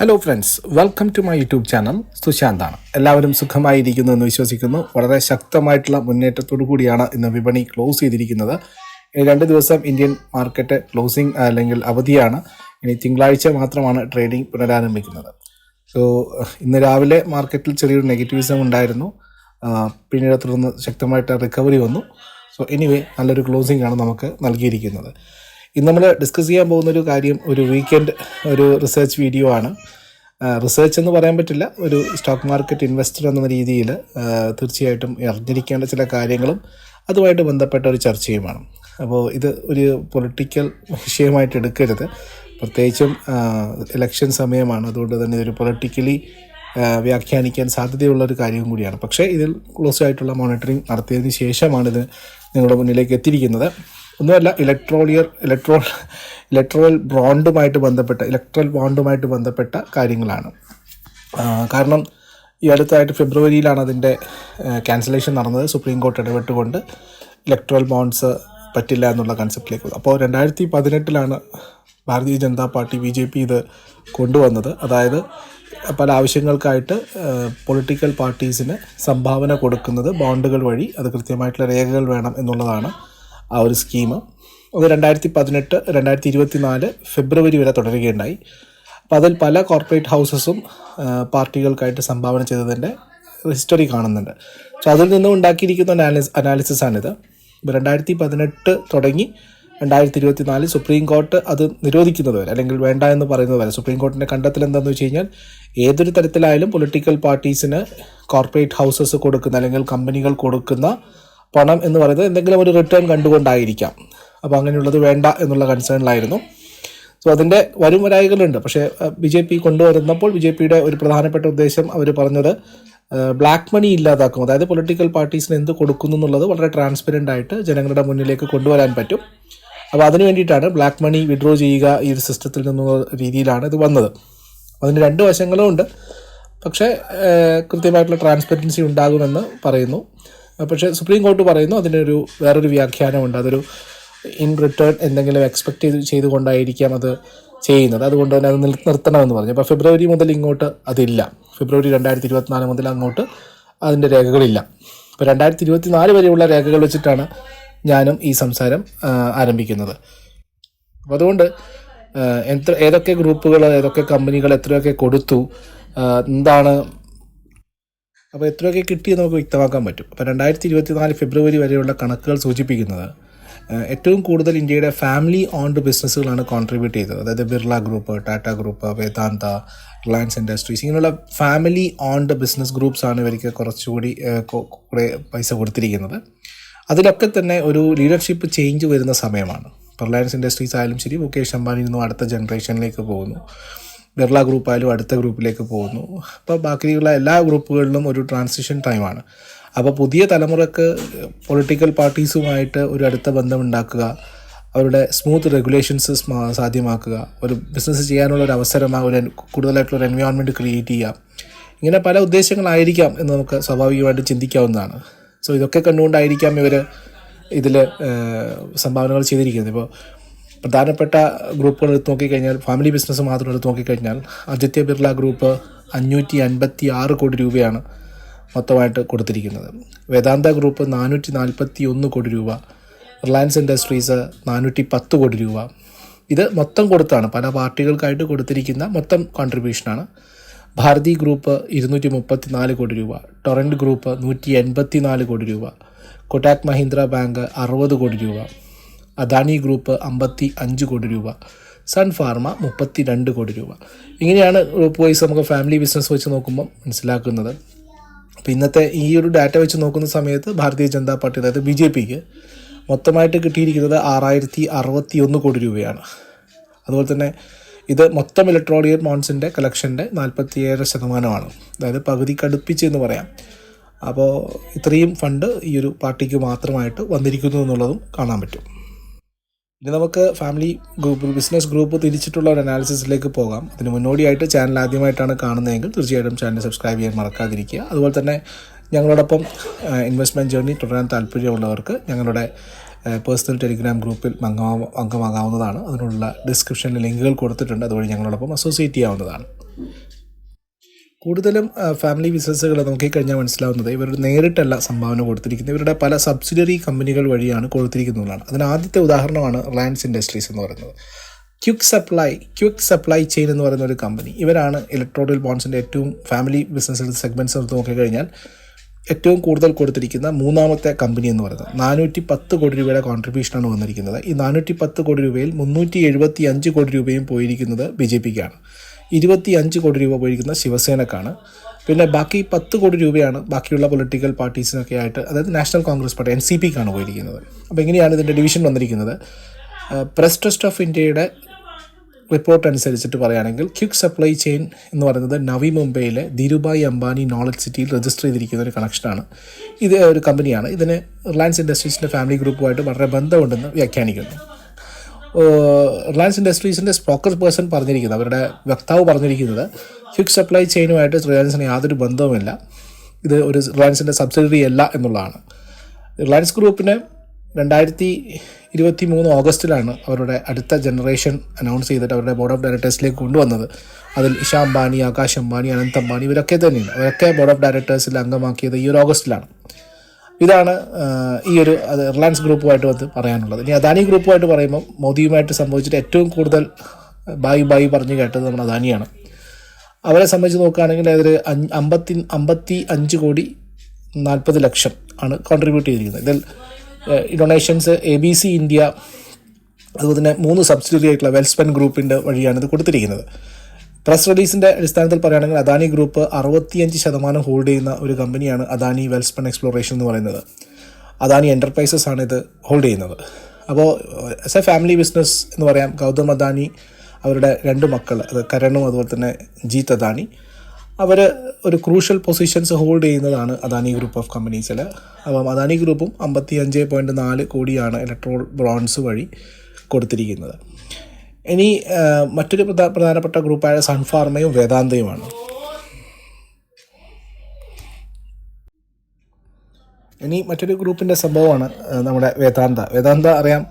Hello friends welcome to my YouTube channel സുശാന്താണ് എല്ലാവരും സുഖമായിരിക്കുന്നു എന്ന് വിശ്വസിക്കുന്നു. വളരെ ശക്തമായിട്ടുള്ള മുന്നേറ്റത്തോടു കൂടിയാണ് ഇന്ന് വിപണി ക്ലോസ് ചെയ്തിരിക്കുന്നത്. രണ്ട് ദിവസം ഇന്ത്യൻ മാർക്കറ്റ് ക്ലോസിംഗ് അല്ലെങ്കിൽ അവധിയാണ്. ഇനി തിങ്കളാഴ്ച മാത്രമാണ് ട്രേഡിംഗ് പുനരാരംഭിക്കുന്നത്. സോ ഇന്ന് രാവിലെ മാർക്കറ്റിൽ ചെറിയൊരു നെഗറ്റീവിസം ഉണ്ടായിരുന്നു. പിന്നീട് തുടർന്ന് ശക്തമായിട്ട് റിക്കവറി വന്നു. സോ എനിവേ നല്ലൊരു ക്ലോസിംഗ് ആണ് നമുക്ക് നൽകിയിരിക്കുന്നത്. ഇന്ന് നമ്മൾ ഡിസ്കസ് ചെയ്യാൻ പോകുന്ന ഒരു കാര്യം ഒരു വീക്കെൻഡ് ഒരു റിസർച്ച് വീഡിയോ ആണ്. റിസർച്ച് എന്ന് പറയാൻ പറ്റില്ല ഒരു സ്റ്റോക്ക് മാർക്കറ്റ് ഇൻവെസ്റ്റർ എന്ന രീതിയിൽ തീർച്ചയായിട്ടും അറിഞ്ഞിരിക്കേണ്ട ചില കാര്യങ്ങളും അതുമായിട്ട് ബന്ധപ്പെട്ട ഒരു ചർച്ചയുമാണ്. അപ്പോൾ ഇത് ഒരു പൊളിറ്റിക്കൽ വിഷയമായിട്ട് എടുക്കരുത്. പ്രത്യേകിച്ചും ഇലക്ഷൻ സമയമാണ്. അതുകൊണ്ട് തന്നെ ഇതൊരു പൊളിറ്റിക്കലി വ്യാഖ്യാനിക്കാൻ സാധ്യതയുള്ള ഒരു കാര്യവും കൂടിയാണ്. പക്ഷേ ഇതിൽ ക്ലോസ് ആയിട്ടുള്ള മോണിറ്ററിംഗ് നടത്തിയതിന് ശേഷമാണ് ഇത് നിങ്ങളുടെ മുന്നിലേക്ക് എത്തിയിരിക്കുന്നത്. ഒന്നുമല്ല ഇലക്ട്രോളിയർ ഇലക്ട്രോ ഇലക്ട്രൽ ബോണ്ടുമായിട്ട് ബന്ധപ്പെട്ട ഇലക്ട്രൽ ബോണ്ടുമായിട്ട് ബന്ധപ്പെട്ട കാര്യങ്ങളാണ്. കാരണം ഈ അടുത്തായിട്ട് ഫെബ്രുവരിയിലാണ് അതിന്റെ ക്യാൻസലേഷൻ നടന്നത്. സുപ്രീം കോർട്ട് ഇടപെട്ടുകൊണ്ട് ഇലക്ട്രൽ ബോണ്ട്സ് പറ്റില്ല എന്നുള്ള കൺസെപ്റ്റിലേക്ക് വന്നു. അപ്പോൾ രണ്ടായിരത്തി പതിനെട്ടിലാണ് Bharatiya Janata party B J P ഇത് കൊണ്ടുവന്നത്. അതായത് പല ആവശ്യങ്ങൾക്കായിട്ട് പൊളിറ്റിക്കൽ പാർട്ടീസിന് സംഭാവന കൊടുക്കുന്നത് ബോണ്ടുകൾ വഴി അത് കൃത്യമായിട്ടുള്ള രേഖകൾ വേണം എന്നുള്ളതാണ് ആ ഒരു സ്കീം അത് രണ്ടായിരത്തി പതിനെട്ട് രണ്ടായിരത്തി ഇരുപത്തി നാല് ഫെബ്രുവരി വരെ തുടരുകയുണ്ടായി. അപ്പോൾ അതിൽ പല കോർപ്പറേറ്റ് ഹൗസസും പാർട്ടികൾക്കായിട്ട് സംഭാവന ചെയ്തതിന്റെ ഹിസ്റ്ററി കാണുന്നുണ്ട്. സോ അതിൽ നിന്നും ഉണ്ടാക്കിയിരിക്കുന്ന അനാലിസ് അനാലിസിസ് ആണിത് ഇപ്പോൾ രണ്ടായിരത്തി പതിനെട്ട് തുടങ്ങി രണ്ടായിരത്തി ഇരുപത്തി നാല് സുപ്രീം കോർട്ട് അത് നിരോധിക്കുന്നത് വരെ അല്ലെങ്കിൽ വേണ്ട എന്ന് പറയുന്നത് വരെ സുപ്രീം കോർട്ടിന്റെ കണ്ടെത്തൽ എന്താണെന്ന് വെച്ച് കഴിഞ്ഞാൽ ഏതൊരു തരത്തിലായാലും പൊളിറ്റിക്കൽ പാർട്ടീസിന് കോർപ്പറേറ്റ് ഹൗസസ് കൊടുക്കുന്ന അല്ലെങ്കിൽ കമ്പനികൾ കൊടുക്കുന്ന പണം എന്ന് പറയുന്നത് എന്തെങ്കിലും ഒരു റിട്ടേൺ കണ്ടുകൊണ്ടായിരിക്കാം. അപ്പോൾ അങ്ങനെയുള്ളത് വേണ്ട എന്നുള്ള കൺസേണിലായിരുന്നു സോ അതിന്റെ വരും വരായികളുണ്ട്. പക്ഷേ ബി ജെ പി കൊണ്ടുവരുന്നപ്പോൾ ബി ജെ പിയുടെ ഒരു പ്രധാനപ്പെട്ട ഉദ്ദേശം അവർ പറഞ്ഞത് ബ്ലാക്ക് മണി ഇല്ലാതാക്കും. അതായത് പൊളിറ്റിക്കൽ പാർട്ടീസിന് എന്ത് കൊടുക്കുന്നു എന്നുള്ളത് വളരെ ട്രാൻസ്പെറന്റ് ആയിട്ട് ജനങ്ങളുടെ മുന്നിലേക്ക് കൊണ്ടുവരാൻ പറ്റും. അപ്പോൾ അതിന് വേണ്ടിയിട്ടാണ് ബ്ലാക്ക് മണി വിഡ്രോ ചെയ്യുക ഈ ഒരു സിസ്റ്റത്തിൽ നിന്നുള്ള രീതിയിലാണ് ഇത് വന്നത്. അതിന് രണ്ട് വശങ്ങളും ഉണ്ട്. പക്ഷേ കൃത്യമായിട്ടുള്ള ട്രാൻസ്പെറൻസി ഉണ്ടാകുമെന്ന് പറയുന്നു. പക്ഷേ സുപ്രീം കോർട്ട് പറയുന്നു അതിനൊരു വേറൊരു വ്യാഖ്യാനമുണ്ട്. അതൊരു ഇൻ റിട്ടേൺ എന്തെങ്കിലും എക്സ്പെക്ട് ചെയ്ത് ചെയ്തുകൊണ്ടായിരിക്കാം അത് ചെയ്യുന്നത്. അതുകൊണ്ട് തന്നെ അത് നിർ- നിർത്തണമെന്ന് പറഞ്ഞു. അപ്പോൾ ഫെബ്രുവരി മുതൽ ഇങ്ങോട്ട് അതില്ല. ഫെബ്രുവരി രണ്ടായിരത്തി ഇരുപത്തിനാല് മുതൽ അങ്ങോട്ട് അതിന്റെ രേഖകളില്ല. അപ്പോൾ രണ്ടായിരത്തി ഇരുപത്തി നാല് വരെയുള്ള രേഖകൾ വെച്ചിട്ടാണ് ഞാനും ഈ സംസാരം ആരംഭിക്കുന്നത്. അപ്പോൾ അതുകൊണ്ട് എത്ര ഏതൊക്കെ ഗ്രൂപ്പുകൾ ഏതൊക്കെ കമ്പനികൾ എത്രയൊക്കെ കൊടുത്തു എന്താണ് അപ്പോൾ എത്രയൊക്കെ കിട്ടിയെന്ന് നമുക്ക് വ്യക്തമാക്കാൻ പറ്റും. അപ്പോൾ രണ്ടായിരത്തി ഇരുപത്തി നാല് ഫെബ്രുവരി വരെയുള്ള കണക്കുകൾ സൂചിപ്പിക്കുന്നത് ഏറ്റവും കൂടുതൽ ഇന്ത്യയുടെ ഫാമിലി ഓൺഡ് ബിസിനസ്സുകളാണ് കോൺട്രിബ്യൂട്ട് ചെയ്തത്. അതായത് Birla group Tata group Vedanta Reliance industries ഇങ്ങനെയുള്ള ഫാമിലി ഓൺഡ് ബിസിനസ് ഗ്രൂപ്പ്സ് ആണ് ഇവർക്ക് കുറച്ചുകൂടി കുറേ പൈസ കൊടുത്തിരിക്കുന്നത്. അതിലൊക്കെ തന്നെ ഒരു ലീഡർഷിപ്പ് ചേഞ്ച് വരുന്ന സമയമാണ്. റിലയൻസ് ഇൻഡസ്ട്രീസ് ആയാലും ശരി മുകേഷ് അംബാനി നിന്നും അടുത്ത ജനറേഷനിലേക്ക് പോകുന്നു. ബിർള ഗ്രൂപ്പ് ആയാലും അടുത്ത ഗ്രൂപ്പിലേക്ക് പോകുന്നു. അപ്പോൾ ബാക്കിയുള്ള എല്ലാ ഗ്രൂപ്പുകളിലും ഒരു ട്രാൻസിഷൻ ടൈമാണ് അപ്പോൾ പുതിയ തലമുറയ്ക്ക് പൊളിറ്റിക്കൽ പാർട്ടീസുമായിട്ട് ഒരു അടുത്ത ബന്ധം ഉണ്ടാക്കുക അവരുടെ സ്മൂത്ത് റെഗുലേഷൻസ് സാധ്യമാക്കുക ഒരു ബിസിനസ് ചെയ്യാനുള്ള ഒരു അവസരം ഒരു കൂടുതലായിട്ടുള്ള ഒരു എൻവയോൺമെന്റ് ക്രിയേറ്റ് ചെയ്യുക ഇങ്ങനെ പല ഉദ്ദേശങ്ങളായിരിക്കാം എന്ന് നമുക്ക് സ്വാഭാവികമായിട്ട് ചിന്തിക്കാവുന്നതാണ്. സോ ഇതൊക്കെ കണ്ടുകൊണ്ടായിരിക്കാം ഇവർ ഇതിൽ സംഭാവനകൾ ചെയ്തിരിക്കുന്നത്. ഇപ്പോൾ പ്രധാനപ്പെട്ട ഗ്രൂപ്പുകൾ എടുത്ത് നോക്കിക്കഴിഞ്ഞാൽ ഫാമിലി ബിസിനസ് മാത്രം എടുത്ത് നോക്കിക്കഴിഞ്ഞാൽ ആദിത്യ ബിർള ഗ്രൂപ്പ് അഞ്ഞൂറ്റി അൻപത്തി ആറ് കോടി രൂപയാണ് മൊത്തമായിട്ട് കൊടുത്തിരിക്കുന്നത്. വേദാന്ത ഗ്രൂപ്പ് നാനൂറ്റി നാൽപ്പത്തി ഒന്ന് കോടി രൂപ. റിലയൻസ് ഇൻഡസ്ട്രീസ് നാനൂറ്റി പത്ത് കോടി രൂപ. ഇത് മൊത്തം കൊടുത്താണ്. പല പാർട്ടികൾക്കായിട്ട് കൊടുത്തിരിക്കുന്ന മൊത്തം കോൺട്രിബ്യൂഷനാണ് ഭാരതി ഗ്രൂപ്പ് ഇരുന്നൂറ്റി മുപ്പത്തി നാല് കോടി രൂപ. ടൊറന്റ് ഗ്രൂപ്പ് നൂറ്റി എൺപത്തി നാല് കോടി രൂപ. കൊട്ടാക് മഹീന്ദ്ര ബാങ്ക് അറുപത് കോടി രൂപ. അദാനി ഗ്രൂപ്പ് അമ്പത്തി അഞ്ച് കോടി രൂപ സൺ ഫാർമ മുപ്പത്തി രണ്ട് കോടി രൂപ. ഇങ്ങനെയാണ് ഗ്രൂപ്പ് വൈസ് നമുക്ക് ഫാമിലി ബിസിനസ് വെച്ച് നോക്കുമ്പോൾ മനസ്സിലാക്കുന്നത്. അപ്പോൾ ഇന്നത്തെ ഈ ഒരു ഡാറ്റ വെച്ച് നോക്കുന്ന സമയത്ത് ഭാരതീയ ജനതാ പാർട്ടി അതായത് ബി ജെ പിക്ക് മൊത്തമായിട്ട് കിട്ടിയിരിക്കുന്നത് ആറായിരത്തി അറുപത്തി ഒന്ന് കോടി രൂപയാണ്. അതുപോലെ തന്നെ ഇത് മൊത്തം ഇലക്ട്രോണിയർ മോൺസിന്റെ കളക്ഷന്റെ നാൽപ്പത്തിയേഴ് ശതമാനമാണ്. അതായത് പകുതി കടുപ്പിച്ച് എന്ന് പറയാം. അപ്പോൾ ഇത്രയും ഫണ്ട് ഈ ഒരു പാർട്ടിക്ക് മാത്രമായിട്ട് വന്നിരിക്കുന്നു എന്നുള്ളതും കാണാൻ പറ്റും. ഇനി നമുക്ക് ഫാമിലി ഗ്രൂപ്പ് ബിസിനസ് ഗ്രൂപ്പ് തിരിച്ചിട്ടുള്ള ഒരു അനാലിസിസിലേക്ക് പോകാം. അതിന് മുന്നോടിയായിട്ട് ചാനൽ ആദ്യമായിട്ടാണ് കാണുന്നതെങ്കിൽ തീർച്ചയായിട്ടും ചാനൽ സബ്സ്ക്രൈബ് ചെയ്യാൻ മറക്കാതിരിക്കുക. അതുപോലെ തന്നെ ഞങ്ങളോടൊപ്പം ഇൻവെസ്റ്റ്മെന്റ് ജേർണി തുടരാൻ താല്പര്യമുള്ളവർക്ക് ഞങ്ങളുടെ പേഴ്സണൽ ടെലിഗ്രാം ഗ്രൂപ്പിൽ അംഗമാകാവുന്നതാണ്. അതിനുള്ള ഡിസ്ക്രിപ്ഷനിൽ ലിങ്കുകൾ കൊടുത്തിട്ടുണ്ട്. അതുവഴി ഞങ്ങളോടൊപ്പം അസോസിയേറ്റ് ചെയ്യാവുന്നതാണ്. കൂടുതലും ഫാമിലി ബിസിനസ്സുകൾ നോക്കിക്കഴിഞ്ഞാൽ മനസ്സിലാവുന്നത് ഇവർ നേരിട്ടല്ല സംഭാവന കൊടുത്തിരിക്കുന്നത്. ഇവരുടെ പല സബ്സിഡറി കമ്പനികൾ വഴിയാണ് കൊടുത്തിരിക്കുന്നതാണ് അതിന് ആദ്യത്തെ ഉദാഹരണമാണ് റിലയൻസ് ഇൻഡസ്ട്രീസ് എന്ന് പറയുന്നത്. Quick supply quick supply chain എന്ന് പറയുന്ന ഒരു കമ്പനി ഇവരാണ് ഇലക്ട്രോണിക് ബോൺസിന്റെ ഏറ്റവും ഫാമിലി ബിസിനസ് സെഗ്മെന്റ്സ് എടുത്ത് നോക്കിക്കഴിഞ്ഞാൽ ഏറ്റവും കൂടുതൽ കൊടുത്തിരിക്കുന്ന മൂന്നാമത്തെ കമ്പനി എന്ന് പറയുന്നത്. നാനൂറ്റി പത്ത് കോടി രൂപയുടെ കോൺട്രിബ്യൂഷനാണ് വന്നിരിക്കുന്നത്. ഈ നാനൂറ്റി പത്ത് കോടി രൂപയിൽ മുന്നൂറ്റി എഴുപത്തി അഞ്ച് കോടി രൂപയും പോയിരിക്കുന്നത് ബി ജെ പിക്കാണ്. ഇരുപത്തി അഞ്ച് കോടി രൂപ പോയിരിക്കുന്ന ശിവസേനക്കാണ്. പിന്നെ ബാക്കി പത്ത് കോടി രൂപയാണ് ബാക്കിയുള്ള പൊളിറ്റിക്കൽ പാർട്ടീസിനൊക്കെ ആയിട്ട് അതായത് national Congress party N C പിക്കാണ് പോയിരിക്കുന്നത് അപ്പോൾ എങ്ങനെയാണ് ഇതിന്റെ ഡിവിഷൻ വന്നിരിക്കുന്നത്. പ്രസ് ട്രസ്റ്റ് ഓഫ് ഇന്ത്യയുടെ റിപ്പോർട്ട് അനുസരിച്ചിട്ട് പറയുകയാണെങ്കിൽ ക്വിക്ക് സപ്ലൈ ചെയിൻ എന്ന് പറയുന്നത് നവി മുംബൈയിലെ ധീരുഭായ് അംബാനി നോളജ് സിറ്റിയിൽ രജിസ്റ്റർ ചെയ്തിരിക്കുന്ന ഒരു കണക്ഷനാണ് ഇത് ഒരു കമ്പനിയാണ് ഇതിന് റിലയൻസ് ഇൻഡസ്ട്രീസിന്റെ ഫാമിലി ഗ്രൂപ്പുമായിട്ട് വളരെ ബന്ധമുണ്ടെന്ന് വ്യാഖ്യാനിക്കുന്നു. റിലയൻസ് ഇൻഡസ്ട്രീസിന്റെ സ്പോക്കർ പേഴ്സൺ പറഞ്ഞിരിക്കുന്നത് അവരുടെ വക്താവ് പറഞ്ഞിരിക്കുന്നത് ക്വിക്ക് സപ്ലൈ ചെയിനുമായിട്ട് റിലയൻസിന് യാതൊരു ബന്ധവുമില്ല. ഇത് ഒരു റിലയൻസിന്റെ സബ്സിഡറി അല്ല എന്നുള്ളതാണ്. റിലയൻസ് ഗ്രൂപ്പിന് രണ്ടായിരത്തി ഇരുപത്തി മൂന്ന് ഓഗസ്റ്റിലാണ് അവരുടെ അടുത്ത ജനറേഷൻ അനൗൺസ് ചെയ്തിട്ട് അവരുടെ ബോർഡ് ഓഫ് ഡയറക്ടേഴ്സിലേക്ക് കൊണ്ടുവന്നത്. അതിൽ ഇഷാ അംബാനി ആകാശ് അംബാനി അനന്ത് അംബാനി ഇവരൊക്കെ തന്നെയാണ്. അവരൊക്കെ ബോർഡ് ഓഫ് ഡയറക്ടേഴ്സിൽ അംഗമാക്കിയത് ഈ ഒരു ഓഗസ്റ്റിലാണ്. ഇതാണ് ഈ ഒരു റിലയൻസ് ഗ്രൂപ്പുമായിട്ട് വന്ന് പറയാനുള്ളത്. ഇനി അദാനി ഗ്രൂപ്പുമായിട്ട് പറയുമ്പോൾ മോദിയുമായിട്ട് സംഭവിച്ചിട്ട് ഏറ്റവും കൂടുതൽ ബായി ബായി പറഞ്ഞു കേട്ടത് നമ്മുടെ അദാനിയാണ്. അവരെ സംബന്ധിച്ച് നോക്കുകയാണെങ്കിൽ അഞ്ച് അമ്പത്തി അമ്പത്തി അഞ്ച് കോടി നാൽപ്പത് ലക്ഷം ആണ് കോൺട്രിബ്യൂട്ട് ചെയ്തിരിക്കുന്നത്. ഇതിൽ donations A B C India അതുപോലെ തന്നെ മൂന്ന് സബ്സിഡിയറി ആയിട്ടുള്ള വെൽസ്പെൻ ഗ്രൂപ്പിന്റെ വഴിയാണ് ഇത് കൊടുത്തിരിക്കുന്നത്. പ്രസ് റിലീസിന്റെ അടിസ്ഥാനത്തിൽ പറയുകയാണെങ്കിൽ അദാനി ഗ്രൂപ്പ് അറുപത്തിയഞ്ച് ശതമാനം ഹോൾഡ് ചെയ്യുന്ന ഒരു കമ്പനിയാണ് അദാനി വെൽസ്പൺ എക്സ്പ്ലോറേഷൻ എന്ന് പറയുന്നത്. അദാനി എന്റർപ്രൈസസ് ആണ് ഇത് ഹോൾഡ് ചെയ്യുന്നത്. അപ്പോൾ ആസ് എ ഫാമിലി ബിസിനസ് എന്ന് പറയാം ഗൗതം അദാനി അവരുടെ രണ്ട് മക്കൾ അത് കരണും അതുപോലെ തന്നെ ജീത്ത് അദാനി അവർ ഒരു ക്രൂഷ്യൽ പൊസിഷൻസ് ഹോൾഡ് ചെയ്യുന്നതാണ് അദാനി ഗ്രൂപ്പ് ഓഫ് കമ്പനീസിൽ അപ്പം അദാനി ഗ്രൂപ്പും അമ്പത്തി അഞ്ച് പോയിന്റ് നാല് കോടിയാണ് ഇലക്ട്രോൾ ബ്രോൺസ് വഴി കൊടുത്തിരിക്കുന്നത്. ഇനി മറ്റൊരു പ്രധാ- പ്രധാനപ്പെട്ട ഗ്രൂപ്പായ സൺഫാർമയും വേദാന്തയുമാണ്. ഇനി മറ്റൊരു ഗ്രൂപ്പിന്റെ സംഭവമാണ് നമ്മുടെ വേദാന്ത. വേദാന്ത അറിയാം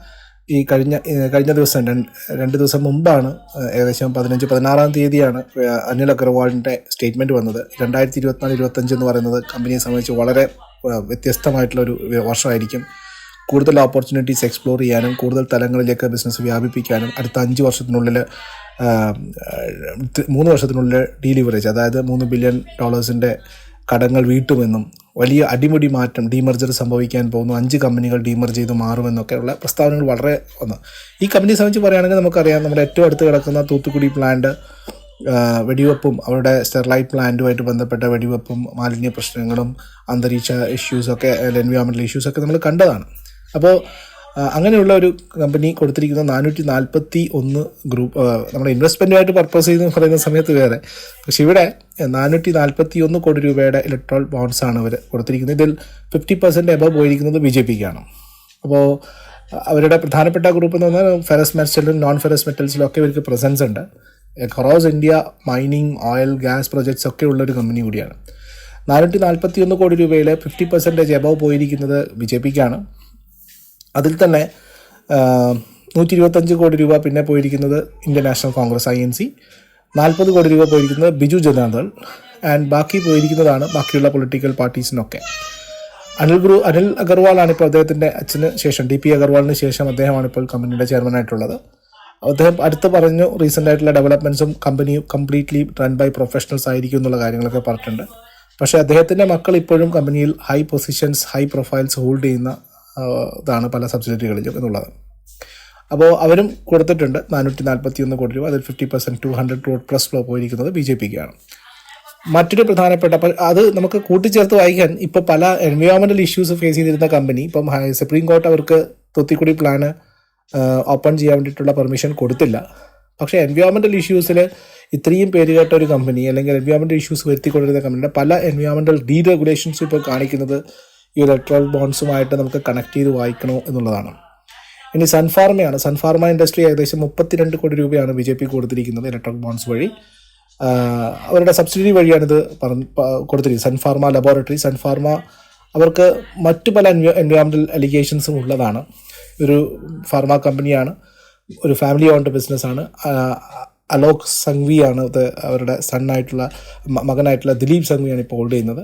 ഈ കഴിഞ്ഞ കഴിഞ്ഞ ദിവസം രണ്ട് ദിവസം മുമ്പാണ് ഏകദേശം പതിനഞ്ച് പതിനാറാം തീയതിയാണ് അനിൽ അഗർവാളിന്റെ സ്റ്റേറ്റ്മെന്റ് വന്നത്. രണ്ടായിരത്തി ഇരുപത്തിനാല് ഇരുപത്തഞ്ച് എന്ന് പറയുന്നത് കമ്പനിയെ സംബന്ധിച്ച് വളരെ വ്യത്യസ്തമായിട്ടുള്ളൊരു വർഷമായിരിക്കും. കൂടുതൽ ഓപ്പർച്യൂണിറ്റീസ് എക്സ്പ്ലോർ ചെയ്യാനും കൂടുതൽ തലങ്ങളിലേക്ക് ബിസിനസ് വ്യാപിപ്പിക്കാനും അടുത്ത അഞ്ച് വർഷത്തിനുള്ളിൽ മൂന്ന് വർഷത്തിനുള്ളിൽ ഡീലിവറേജ് അതായത് മൂന്ന് ബില്യൺ ഡോളേഴ്സിന്റെ കടങ്ങൾ വീട്ടുമെന്നും വലിയ അടിമുടി മാറ്റം ഡീമർജർ സംഭവിക്കാൻ പോകുന്നു അഞ്ച് കമ്പനികൾ ഡീമർജ് ചെയ്ത് മാറുമെന്നൊക്കെയുള്ള പ്രസ്താവനകൾ വളരെ വന്നു. ഈ കമ്പനിയെ സംബന്ധിച്ച് പറയുകയാണെങ്കിൽ നമുക്കറിയാം നമ്മുടെ ഏറ്റവും അടുത്ത് കിടക്കുന്ന തൂത്തുക്കുടി പ്ലാന്റ് വെടിവെപ്പും അവരുടെ സ്റ്റെർലൈറ്റ് പ്ലാന്റുമായിട്ട് ബന്ധപ്പെട്ട വെടിവെപ്പും മാലിന്യ പ്രശ്നങ്ങളും അന്തരീക്ഷ ഇഷ്യൂസൊക്കെ എൻവയോൺമെന്റൽ ഇഷ്യൂസൊക്കെ നമ്മൾ കണ്ടതാണ്. അപ്പോൾ അങ്ങനെയുള്ള ഒരു കമ്പനി കൊടുത്തിരിക്കുന്ന നാനൂറ്റി നാൽപ്പത്തി ഒന്ന് ഗ്രൂപ്പ് നമ്മുടെ ഇൻവെസ്റ്റ്മെന്റുമായിട്ട് പർപ്പസ് ചെയ്ത് പറയുന്ന സമയത്ത് വേറെ. പക്ഷെ ഇവിടെ നാനൂറ്റി നാൽപ്പത്തി ഒന്ന് കോടി രൂപയുടെ ഇലക്ട്രോൾ ബോൺസ് ആണ് അവർ കൊടുത്തിരിക്കുന്നത്. ഇതിൽ ഫിഫ്റ്റി പെർസെന്റ് എബവ് പോയിരിക്കുന്നത് ബി ജെ പിക്കാണ്. അപ്പോൾ അവരുടെ പ്രധാനപ്പെട്ട ഗ്രൂപ്പ് എന്ന് പറഞ്ഞാൽ ഫെറസ് മെറ്റൽസിലും നോൺ ഫെറസ് മെറ്റൽസിലും ഒക്കെ ഇവർക്ക് പ്രസൻസ് ഉണ്ട്. Cross India mining oil gas projects ഒക്കെ ഉള്ള ഒരു കമ്പനി കൂടിയാണ്. നാനൂറ്റി നാൽപ്പത്തി ഒന്ന് കോടി രൂപയിലെ ഫിഫ്റ്റി പെർസെന്റേജ് എബവ് പോയിരിക്കുന്നത് ബി ജെ പിക്കാണ്. അതിൽ തന്നെ നൂറ്റി ഇരുപത്തഞ്ച് കോടി രൂപ പിന്നെ പോയിരിക്കുന്നത് Indian national Congress I N C. നാൽപ്പത് കോടി രൂപ പോയിരിക്കുന്നത് ബിജു ജനതാദൾ ആൻഡ് ബാക്കി പോയിരിക്കുന്നതാണ് ബാക്കിയുള്ള പൊളിറ്റിക്കൽ പാർട്ടീസിനൊക്കെ. അനിൽ ഗുരു അനിൽ അഗർവാളാണ് ഇപ്പോൾ അദ്ദേഹത്തിന്റെ അച്ഛന് ശേഷം ഡി പി അഗർവാളിന് ശേഷം അദ്ദേഹമാണ് ഇപ്പോൾ കമ്പനിയുടെ ചെയർമാനായിട്ടുള്ളത് അദ്ദേഹം അടുത്ത് പറഞ്ഞു റീസെന്റ് ആയിട്ടുള്ള ഡെവലപ്മെന്റ്സും company completely run by professionals ആയിരിക്കും എന്നുള്ള കാര്യങ്ങളൊക്കെ പറഞ്ഞിട്ടുണ്ട്. പക്ഷേ അദ്ദേഹത്തിന്റെ മക്കൾ ഇപ്പോഴും കമ്പനിയിൽ high positions high profiles hold ചെയ്യുന്ന ഇതാണ് പല സബ്സിഡറികളിലും എന്നുള്ളത്. അപ്പോൾ അവരും കൊടുത്തിട്ടുണ്ട് നാനൂറ്റി നാൽപ്പത്തി ഒന്ന് കോടി രൂപ. അതിൽ fifty percent two hundred crore plus flow പോയിരിക്കുന്നത് ബി ജെ പിക്കാണ്. മറ്റൊരു പ്രധാനപ്പെട്ട അത് നമുക്ക് കൂട്ടിച്ചേർത്ത് വായിക്കാൻ ഇപ്പോൾ പല എൻവയോൺമെന്റൽ ഇഷ്യൂസ് ഫേസ് ചെയ്തിരുന്ന കമ്പനി ഇപ്പം സുപ്രീം കോർട്ട് അവർക്ക് തൊത്തിക്കുടി പ്ലാന് ഓപ്പൺ ചെയ്യാൻ വേണ്ടിയിട്ടുള്ള പെർമിഷൻ കൊടുത്തില്ല. പക്ഷേ എൻവയോൺമെന്റൽ ഇഷ്യൂസിൽ ഇത്രയും പേര് കേട്ട ഒരു കമ്പനി അല്ലെങ്കിൽ എൻവയോൺമെന്റൽ ഇഷ്യൂസ് വരുത്തിക്കൊണ്ടിരുന്ന കമ്പനിയുടെ പല എൻവയോൺമെന്റൽ ഡീറെഗുലേഷൻസും ഇപ്പോൾ കാണിക്കുന്നത് ഈ ഇലക്ട്രോൾ ബോൺസുമായിട്ട് നമുക്ക് കണക്ട് ചെയ്ത് വായിക്കണോ എന്നുള്ളതാണ്. ഇനി സൺഫാർമയാണ്. സൺഫാർമ ഇൻഡസ്ട്രി ഏകദേശം മുപ്പത്തിരണ്ട് കോടി രൂപയാണ് ബി ജെ പി കൊടുത്തിരിക്കുന്നത് ഇലക്ട്രോണിക് ബോൺസ് വഴി. അവരുടെ സബ്സിഡി വഴിയാണിത് പറഞ്ഞ് കൊടുത്തിരിക്കുന്നത്. സൺഫാർമ ലബോറട്ടറി സൺഫാർമ അവർക്ക് മറ്റു പല എൻവയോ എൻവയോൺമെന്റൽ അലിഗേഷൻസും ഉള്ളതാണ്. ഒരു ഫാർമ കമ്പനിയാണ് ഒരു ഫാമിലി ഓൺഡ് ബിസിനസ്സാണ് അലോക് സംഘ്വിയാണ് ഇത് അവരുടെ സണ്ണായിട്ടുള്ള മകനായിട്ടുള്ള ദിലീപ് സംഘ്വിയാണ് ഇപ്പോൾ ഹോൾഡ് ചെയ്യുന്നത്.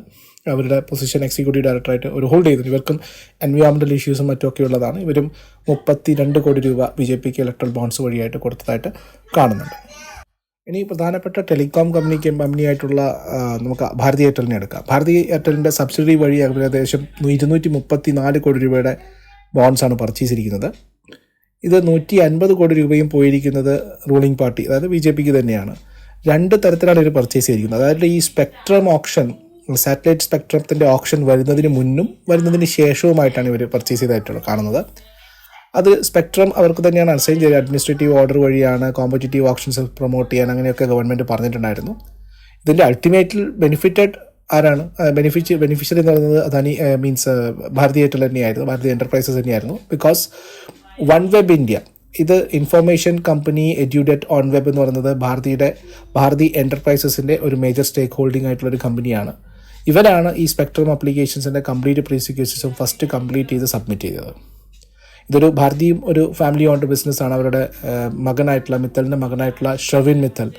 അവരുടെ പൊസിഷൻ എക്സിക്യൂട്ടീവ് ഡയറക്ടറായിട്ട് ഒരു ഹോൾഡ് ചെയ്യുന്നു ഇവർക്കും എൻവയോൺമെന്റൽ ഇഷ്യൂസും മറ്റുമൊക്കെ ഉള്ളതാണ്. ഇവരും മുപ്പത്തി രണ്ട് കോടി രൂപ ബി ജെ പിക്ക് ഇലക്ട്രൽ ബോൺസ് വഴിയായിട്ട് കൊടുത്തതായിട്ട് കാണുന്നുണ്ട്. ഇനി പ്രധാനപ്പെട്ട ടെലികോം കമ്പനിക്ക് കമ്പനിയായിട്ടുള്ള നമുക്ക് ഭാരതി എയർടെലിനെ എടുക്കാം. ഭാരതി എയർടെലിന്റെ സബ്സിഡി വഴി ഏകദേശം ഇരുന്നൂറ്റി മുപ്പത്തി നാല് കോടി രൂപയുടെ ബോൺസാണ് പർച്ചേസ് ചെയ്തിരിക്കുന്നത്. ഇത് നൂറ്റി അൻപത് കോടി രൂപയും പോയിരിക്കുന്നത് റൂളിംഗ് പാർട്ടി അതായത് ബി ജെ പിക്ക് തന്നെയാണ്. രണ്ട് തരത്തിലാണ് ഇവർ പർച്ചേസ് ചെയ്തിരിക്കുന്നത്. അതായത് ഈ സ്പെക്ട്രം ഓപ്ഷൻ സാറ്റലൈറ്റ് സ്പെക്ട്രത്തിന്റെ ഓപ്ഷൻ വരുന്നതിന് മുന്നും വരുന്നതിന് ശേഷവുമായിട്ടാണ് ഇവർ പർച്ചേസ് ചെയ്തതായിട്ടുള്ളത് കാണുന്നത്. അത് സ്പെക്ട്രം അവർക്ക് തന്നെയാണ് അൺസൈൻ ചെയ്തത്. അഡ്മിനിസ്ട്രേറ്റീവ് ഓർഡർ വഴിയാണ് കോമ്പറ്റേറ്റീവ് ഓപ്ഷൻസ് പ്രൊമോട്ട് ചെയ്യാൻ അങ്ങനെയൊക്കെ ഗവൺമെന്റ് പറഞ്ഞിട്ടുണ്ടായിരുന്നു. ഇതിന്റെ അൾട്ടിമേറ്റിൽ ബെനിഫിറ്റഡ് ആരാണ്? ബെനിഫിറ്റ് ബെനിഫിഷ്യറി എന്ന് പറയുന്നത് അതാണ് മീൻസ് ഭാരതി എയർടെൽ തന്നെയായിരുന്നു. ഭാരതി എന്റർപ്രൈസസ് തന്നെയായിരുന്നു. ബിക്കോസ് വൺ വെബ് ഇന്ത്യ ഇത് ഇൻഫർമേഷൻ കമ്പനി എഡ്യൂഡെറ്റ് ഓൺ വെബ് എന്ന് പറയുന്നത് ഭാരതിയുടെ ഭാരതി എന്റർപ്രൈസസിന്റെ ഒരു മേജർ സ്റ്റേക്ക് ഹോൾഡിംഗ് ആയിട്ടുള്ള ഒരു കമ്പനിയാണ് ഇവരാണ് ഈ സ്പെക്ട്രം അപ്ലിക്കേഷൻസിന്റെ കംപ്ലീറ്റ് പ്രീസിക്യൂഷൻസും ഫസ്റ്റ് കംപ്ലീറ്റ് ചെയ്ത് സബ്മിറ്റ് ചെയ്തത്. ഇതൊരു ഭാരതീയം ഒരു ഫാമിലി ഓൺഡ് ബിസിനസ്സാണ് അവരുടെ മകനായിട്ടുള്ള മിത്തലിന്റെ മകനായിട്ടുള്ള ഷെവിൻ മിത്തൽ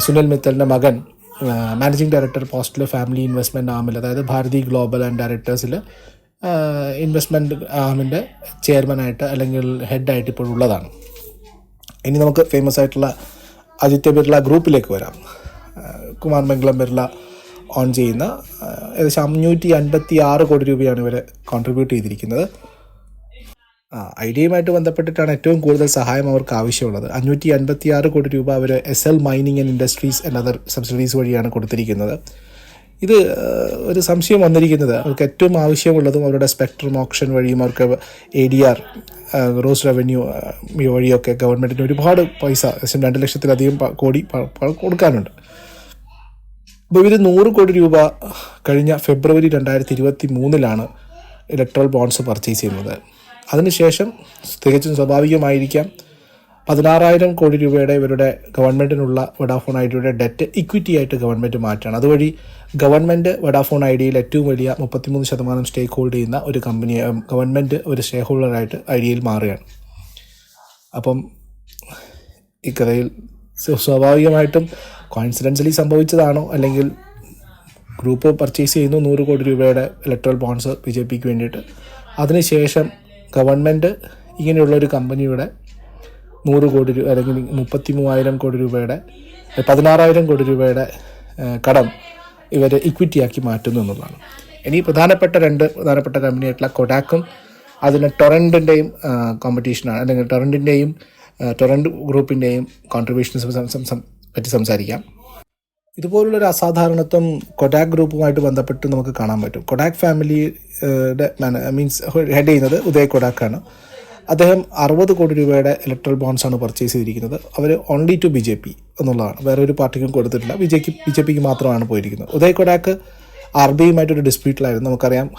സുനിൽ മിത്തലിന്റെ മകൻ മാനേജിംഗ് ഡയറക്ടർ പോസ്റ്റിലെ ഫാമിലി ഇൻവെസ്റ്റ്മെന്റ് ആമിൽ അതായത് ഭാരതി ഗ്ലോബൽ ആൻഡ് ഡയറക്ടേഴ്സിൽ ഇൻവെസ്റ്റ്മെന്റ് ആമിന്റെ ചെയർമാനായിട്ട് അല്ലെങ്കിൽ ഹെഡായിട്ട് ഇപ്പോൾ ഉള്ളതാണ്. ഇനി നമുക്ക് ഫേമസ് ആയിട്ടുള്ള ആദിത്യ ബിർള ഗ്രൂപ്പിലേക്ക് വരാം. കുമാർ മംഗളം ബിർള ഓൺ ചെയ്യുന്ന ഏകദേശം അഞ്ഞൂറ്റി അൻപത്തി ആറ് കോടി രൂപയാണ് ഇവർ കോൺട്രിബ്യൂട്ട് ചെയ്തിരിക്കുന്നത്. ആ ഐഡിയയുമായിട്ട് ബന്ധപ്പെട്ടിട്ടാണ് ഏറ്റവും കൂടുതൽ സഹായം അവർക്ക് ആവശ്യമുള്ളത്. അഞ്ഞൂറ്റി അൻപത്തി ആറ് കോടി രൂപ അവർ S L mining and industries and other subsidies വഴിയാണ് കൊടുത്തിരിക്കുന്നത്. ഇത് ഒരു സംശയം വന്നിരിക്കുന്നത്. അവർക്ക് ഏറ്റവും ആവശ്യമുള്ളതും അവരുടെ സ്പെക്ട്രം ഓപ്ഷൻ വഴിയും അവർക്ക് A D R gross revenue വഴിയൊക്കെ ഗവൺമെന്റിന് ഒരുപാട് പൈസ ഏകദേശം രണ്ട് ലക്ഷത്തിലധികം കോടി കൊടുക്കാനുണ്ട്. അപ്പോൾ ഇവർ നൂറ് കോടി രൂപ കഴിഞ്ഞ ഫെബ്രുവരി രണ്ടായിരത്തി ഇരുപത്തി മൂന്നിലാണ് ഇലക്ട്രൽ ബോൺസ് പർച്ചേസ് ചെയ്യുന്നത്. അതിനുശേഷം തികച്ചും സ്വാഭാവികമായിരിക്കാം പതിനാറായിരം കോടി രൂപയുടെ ഇവരുടെ ഗവൺമെന്റിനുള്ള വഡാഫോൺ ഐഡിയയുടെ ഡെറ്റ് ഇക്വിറ്റി ആയിട്ട് ഗവൺമെന്റ് മാറ്റുകയാണ് അതുവഴി ഗവൺമെന്റ് വഡാഫോൺ ഐഡിയയിൽ ഏറ്റവും വലിയ മുപ്പത്തിമൂന്ന് ശതമാനം സ്റ്റേക്ക് ഹോൾഡ് ചെയ്യുന്ന ഒരു കമ്പനി ഗവൺമെന്റ് ഒരു സ്റ്റേക്ക് ഹോൾഡറായിട്ട് ഐഡിയയിൽ മാറുകയാണ്. അപ്പം ഈ കഥയിൽ സ്വ- സ്വാഭാവികമായിട്ടും കോയിൻസിഡൻസലി സംഭവിച്ചതാണോ? അല്ലെങ്കിൽ ഗ്രൂപ്പ് പർച്ചേസ് ചെയ്യുന്നു നൂറ് കോടി രൂപയുടെ ഇലക്ട്രൽ ബോൺസ് ബി ജെ പിക്ക് വേണ്ടിയിട്ട്. അതിനുശേഷം ഗവൺമെന്റ് ഇങ്ങനെയുള്ള ഒരു കമ്പനിയുടെ നൂറ് കോടി രൂപ അല്ലെങ്കിൽ മുപ്പത്തി മൂവായിരം കോടി രൂപയുടെ പതിനാറായിരം കോടി രൂപയുടെ കടം ഇവർ ഇക്വിറ്റിയാക്കി മാറ്റുന്നു എന്നുള്ളതാണ്. ഇനി പ്രധാനപ്പെട്ട രണ്ട് പ്രധാനപ്പെട്ട കമ്പനിയായിട്ടുള്ള കൊഡാക്കും അതിന് ടൊറന്റിന്റെയും കോമ്പറ്റീഷനാണ് അല്ലെങ്കിൽ ടൊറന്റിന്റെയും ടൊറന്റ് ഗ്രൂപ്പിന്റെയും കോൺട്രിബ്യൂഷൻസ് പറ്റി സംസാരിക്കാം. ഇതുപോലുള്ളൊരു അസാധാരണത്വം കൊഡാക് ഗ്രൂപ്പുമായിട്ട് ബന്ധപ്പെട്ട് നമുക്ക് കാണാൻ പറ്റും. കൊഡാക് ഫാമിലിയുടെ മീൻസ് ഹെഡ് ചെയ്യുന്നത് ഉദയ് കൊഡാക്കാണ്. അദ്ദേഹം അറുപത് കോടി രൂപയുടെ ഇലക്ട്രൽ ബോൺസാണ് പർച്ചേസ് ചെയ്തിരിക്കുന്നത്. അവർ only to B J P എന്നുള്ളതാണ്. വേറെ ഒരു പാർട്ടിക്കും കൊടുത്തിട്ടില്ല. B J P B J പിക്ക് മാത്രമാണ് പോയിരിക്കുന്നത്. ഉദയ് കൊടാക്ക് ആർ ബി ഡിസ്പ്യൂട്ടിലായിരുന്നു നമുക്കറിയാം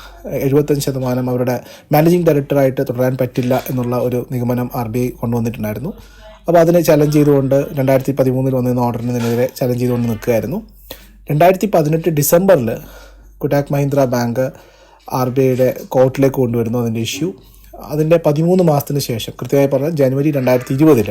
എഴുപത്തഞ്ച് ശതമാനം അവരുടെ മാനേജിംഗ് ഡയറക്ടറായിട്ട് തുടരാൻ പറ്റില്ല എന്നുള്ള ഒരു നിഗമനം ആർ ബി ഐ കൊണ്ടുവന്നിട്ടുണ്ടായിരുന്നു. അപ്പോൾ അതിനെ ചലഞ്ച് ചെയ്തുകൊണ്ട് രണ്ടായിരത്തി പതിമൂന്നിൽ വന്നിരുന്ന ഓർഡറിനെതിരെ ചലഞ്ച് ചെയ്തുകൊണ്ട് നിൽക്കുകയായിരുന്നു. രണ്ടായിരത്തി പതിനെട്ട് ഡിസംബറിൽ Kotak Mahindra bank R B ഐയുടെ കോർട്ടിലേക്ക് കൊണ്ടുവരുന്നു അതിന്റെ ഇഷ്യൂ അതിന്റെ പതിമൂന്ന് മാസത്തിന് ശേഷം കൃത്യമായി പറഞ്ഞാൽ ജനുവരി രണ്ടായിരത്തി ഇരുപതിൽ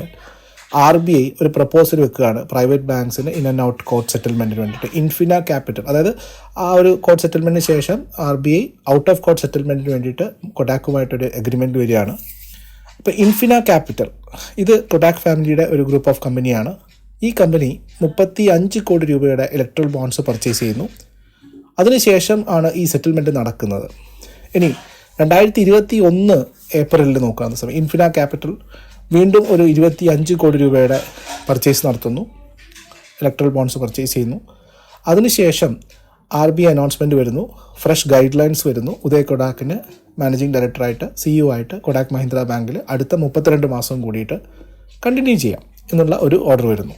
ആർ ബി ഐ ഒരു പ്രപ്പോസൽ വെക്കുകയാണ് പ്രൈവറ്റ് ബാങ്ക്സിന് ഇൻ ആൻഡ് ഔട്ട് കോർട്ട് സെറ്റിൽമെന്റിന് വേണ്ടിയിട്ട്. ഇൻഫിന ക്യാപിറ്റൽ അതായത് ആ ഒരു കോർട്ട് സെറ്റിൽമെന്റിന് ശേഷം R B I out of court സെറ്റിൽമെന്റിന് വേണ്ടിയിട്ട് കൊഡാക്കുമായിട്ടൊരു എഗ്രിമെന്റ് വരികയാണ്. അപ്പോൾ ഇൻഫിന ക്യാപിറ്റൽ ഇത് കൊഡാക് ഫാമിലിയുടെ ഒരു ഗ്രൂപ്പ് ഓഫ് കമ്പനിയാണ്. ഈ കമ്പനി മുപ്പത്തി അഞ്ച് കോടി രൂപയുടെ ഇലക്ട്രൽ ബോൺസ് പർച്ചേസ് ചെയ്യുന്നു. അതിനുശേഷം ആണ് ഈ സെറ്റിൽമെന്റ് നടക്കുന്നത്. ഇനി രണ്ടായിരത്തി ഇരുപത്തി ഒന്ന് ഏപ്രിലിൽ നോക്കാവുന്ന സമയം. ഇൻഫിന ക്യാപിറ്റൽ വീണ്ടും ഒരു ഇരുപത്തി അഞ്ച് കോടി രൂപയുടെ പർച്ചേസ് നടത്തുന്നു. ഇലക്ട്രൽ ബോൺസ് പർച്ചേസ് ചെയ്യുന്നു. അതിനുശേഷം ആർ ബി അനൗൺസ്മെന്റ് വരുന്നു. ഫ്രഷ് ഗൈഡ് ലൈൻസ് വരുന്നു. ഉദയ് കൊഡാക്കിന് മാനേജിംഗ് ഡയറക്ടറായിട്ട് സിഇഒ ആയിട്ട് കൊഡാക് മഹീന്ദ്ര ബാങ്കിൽ അടുത്ത മുപ്പത്തിരണ്ട് മാസം കൂടിയിട്ട് കണ്ടിന്യൂ ചെയ്യാം എന്നുള്ള ഒരു ഓർഡർ വരുന്നു.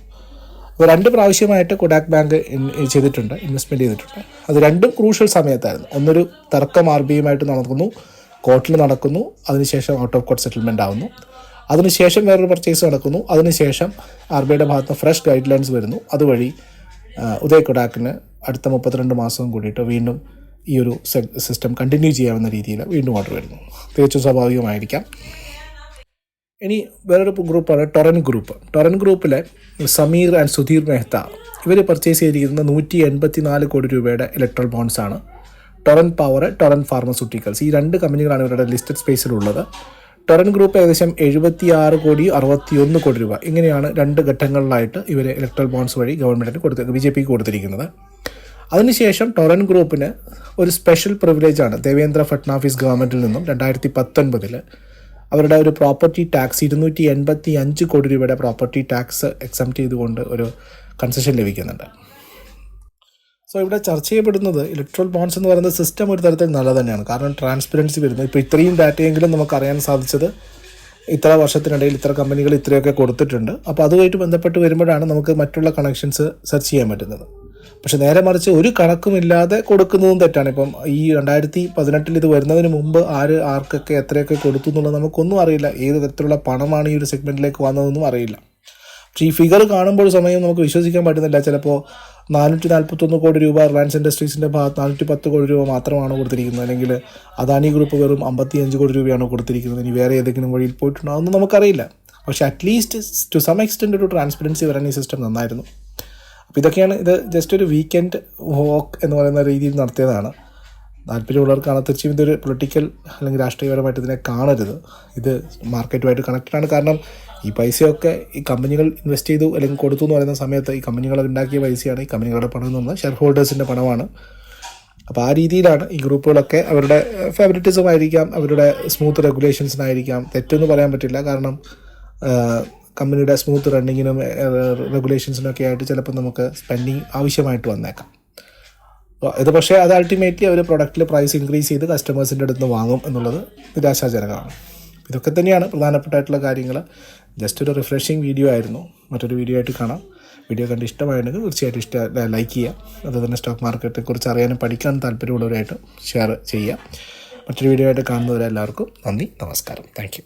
അപ്പോൾ രണ്ട് പ്രാവശ്യമായിട്ട് കൊഡാക് ബാങ്ക് ചെയ്തിട്ടുണ്ട് ഇൻവെസ്റ്റ്മെന്റ് ചെയ്തിട്ടുണ്ട്. അത് രണ്ടും ക്രൂഷ്യൽ സമയത്തായിരുന്നു. ഒന്നൊരു തർക്കം ആർ ബി ഐയുമായിട്ട് നടക്കുന്നു. കോർട്ടിൽ നടക്കുന്നു. അതിനുശേഷം ഔട്ട് ഓഫ് കോർട്ട് സെറ്റിൽമെന്റ് ആവുന്നു. അതിനുശേഷം വേറൊരു പർച്ചേസ് നടക്കുന്നു. അതിനുശേഷം ആർ ബി ഐയുടെ ഭാഗത്ത് ഫ്രഷ് ഗൈഡ് ലൈൻസ് വരുന്നു. അതുവഴി ഉദയ് കൊഡാക്കിന് അടുത്ത മുപ്പത്തിരണ്ട് മാസവും കൂടിയിട്ട് വീണ്ടും ഈ ഒരു സിസ്റ്റം കണ്ടിന്യൂ ചെയ്യാവുന്ന രീതിയിൽ വീണ്ടും ഓർഡർ വരുന്നു. തികച്ചും സ്വാഭാവികമായിരിക്കാം. ഇനി വേറൊരു ഗ്രൂപ്പാണ് ടൊറൻ ഗ്രൂപ്പ്. ടൊറൻ ഗ്രൂപ്പിലെ സമീർ ആൻഡ് സുധീർ മെഹ്ത ഇവർ പർച്ചേസ് ചെയ്തിരിക്കുന്നത് നൂറ്റി എൺപത്തി നാല് കോടി രൂപയുടെ ഇലക്ട്രൽ ആണ്. ടൊറൻ പവർ ടൊറൻ ഫാർമസ്യൂട്ടിക്കൽസ് ഈ രണ്ട് കമ്പനികളാണ് ഇവരുടെ ലിസ്റ്റഡ് സ്പേസിലുള്ളത് ടൊറൻ ഗ്രൂപ്പ് ഏകദേശം എഴുപത്തി ആറ് കോടി അറുപത്തിയൊന്ന് കോടി രൂപ. ഇങ്ങനെയാണ് രണ്ട് ഘട്ടങ്ങളിലായിട്ട് ഇവർ ഇലക്ട്രൽ ബോൺസ് വഴി ഗവൺമെന്റിന് കൊടുത്ത് ബി ജെ പിക്ക് കൊടുത്തിരിക്കുന്നത്. അതിനുശേഷം ടൊറൻ ഗ്രൂപ്പിന് ഒരു സ്പെഷ്യൽ പ്രിവിലേജാണ് ദേവേന്ദ്ര ഫട്നാഫിസ് ഗവൺമെന്റിൽ നിന്നും രണ്ടായിരത്തി പത്തൊൻപതിൽ അവരുടെ ഒരു പ്രോപ്പർട്ടി ടാക്സ് ഇരുന്നൂറ്റി എൺപത്തി അഞ്ച് കോടി രൂപയുടെ പ്രോപ്പർട്ടി ടാക്സ് എക്സംപ്റ്റ് ചെയ്തുകൊണ്ട് ഒരു കൺസെഷൻ ലഭിക്കുന്നുണ്ട്. സോ ഇവിടെ ചർച്ച ചെയ്യപ്പെടുന്നത് ഇലക്ട്രോൾ ബോൺസ് എന്ന് പറയുന്ന സിസ്റ്റം ഒരു തരത്തിൽ നല്ലത് തന്നെയാണ്. കാരണം ട്രാൻസ്പെറൻസി വരുന്നു. ഇപ്പോൾ ഇത്രയും ഡാറ്റയെങ്കിലും നമുക്ക് അറിയാൻ സാധിച്ചത് ഇത്ര വർഷത്തിനിടയിൽ ഇത്ര കമ്പനികൾ ഇത്രയൊക്കെ കൊടുത്തിട്ടുണ്ട്. അപ്പോൾ അതുമായിട്ട് ബന്ധപ്പെട്ട് വരുമ്പോഴാണ് നമുക്ക് മറ്റുള്ള കണക്ഷൻസ് സെർച്ച് ചെയ്യാൻ പറ്റുന്നത്. പക്ഷെ നേരെ മറിച്ച് ഒരു കണക്കുമില്ലാതെ കൊടുക്കുന്നതും തെറ്റാണ്. ഇപ്പം ഈ രണ്ടായിരത്തി പതിനെട്ടിൽ ഇത് വരുന്നതിന് മുമ്പ് ആര് ആർക്കൊക്കെ എത്രയൊക്കെ കൊടുത്തു എന്നുള്ളത് നമുക്കൊന്നും അറിയില്ല. ഏത് തരത്തിലുള്ള പണമാണ് ഈ ഒരു സെഗ്മെന്റിലേക്ക് വന്നതെന്നും അറിയില്ല. പക്ഷേ ഈ ഫിഗർ കാണുമ്പോൾ സമയം നമുക്ക് വിശ്വസിക്കാൻ പറ്റുന്നില്ല. ചിലപ്പോൾ നാനൂറ്റി നാൽപ്പത്തൊന്ന് കോടി രൂപ റിലയൻസ് ഇൻഡസ്ട്രീസിന്റെ ഭാഗത്ത് നാനൂറ്റി പത്ത് കോടി രൂപ മാത്രമാണ് കൊടുത്തിരിക്കുന്നത്. അല്ലെങ്കിൽ അദാനി ഗ്രൂപ്പ് വെറും അമ്പത്തി അഞ്ച് കോടി രൂപയാണ് കൊടുത്തിരിക്കുന്നത്. ഇനി വേറെ ഏതെങ്കിലും വഴിയിൽ പോയിട്ടുണ്ടോ അതൊന്നും നമുക്കറിയില്ല. പക്ഷേ at least to some extend ഒരു ട്രാൻസ്പെറൻസി വരാൻ ഈ സിസ്റ്റം നന്നായിരുന്നു. അപ്പോൾ ഇതൊക്കെയാണ് ഇത് ജസ്റ്റ് ഒരു വീക്കെൻഡ് വോക്ക് എന്ന് പറയുന്ന രീതിയിൽ നടത്തിയതാണ്. താല്പര്യമുള്ളവർക്കാണ് തീർച്ചയായും ഇതൊരു പൊളിറ്റിക്കൽ അല്ലെങ്കിൽ രാഷ്ട്രീയപരമായിട്ട് ഇതിനെ കാണരുത്. ഇത് മാർക്കറ്റുമായിട്ട് കണക്റ്റഡ് ആണ്. കാരണം ഈ പൈസയൊക്കെ ഈ കമ്പനികൾ ഇൻവെസ്റ്റ് ചെയ്തു അല്ലെങ്കിൽ കൊടുത്തു എന്ന് പറയുന്ന സമയത്ത് ഈ കമ്പനികൾ ഉണ്ടാക്കിയ പൈസയാണ്. ഈ കമ്പനികളുടെ പണം എന്ന് ഷെയർ ഹോൾഡേഴ്സിന്റെ പണമാണ്. അപ്പോൾ ആ രീതിയിലാണ് ഈ ഗ്രൂപ്പുകളൊക്കെ അവരുടെ ഫേവറിറ്റിസം ആയിരിക്കാം അവരുടെ സ്മൂത്ത് റെഗുലേഷൻസിനായിരിക്കാം തെറ്റൊന്നും പറയാൻ പറ്റില്ല. കാരണം കമ്പനിയുടെ സ്മൂത്ത് റണ്ണിങ്ങിനും റെഗുലേഷൻസിനൊക്കെ ആയിട്ട് ചിലപ്പോൾ നമുക്ക് സ്പെൻഡിങ് ആവശ്യമായിട്ട് വന്നേക്കാം. ഇത് പക്ഷേ അത് അൾട്ടിമേറ്റ്ലി അവർ പ്രൊഡക്റ്റിൽ പ്രൈസ് ഇൻക്രീസ് ചെയ്ത് കസ്റ്റമേഴ്സിന്റെ അടുത്ത് നിന്ന് വാങ്ങും എന്നുള്ളത് നിരാശാജനകമാണ്. ഇതൊക്കെ തന്നെയാണ് പ്രധാനപ്പെട്ടായിട്ടുള്ള കാര്യങ്ങൾ. ജസ്റ്റ് ഒരു റിഫ്രഷിങ് വീഡിയോ ആയിരുന്നു. മറ്റൊരു വീഡിയോ ആയിട്ട് കാണാം. വീഡിയോ കണ്ട് ഇഷ്ടമായിരുന്നെങ്കിൽ തീർച്ചയായിട്ടും ഇഷ്ട ലൈക്ക് ചെയ്യുക. അതുപോലെ തന്നെ സ്റ്റോക്ക് മാർക്കറ്റിനെക്കുറിച്ച് കുറിച്ച് അറിയാനും പഠിക്കാനും താല്പര്യമുള്ളവരായിട്ട് ഷെയർ ചെയ്യുക. മറ്റൊരു വീഡിയോ ആയിട്ട് കാണുന്നവരെല്ലാവർക്കും നന്ദി നമസ്കാരം. താങ്ക്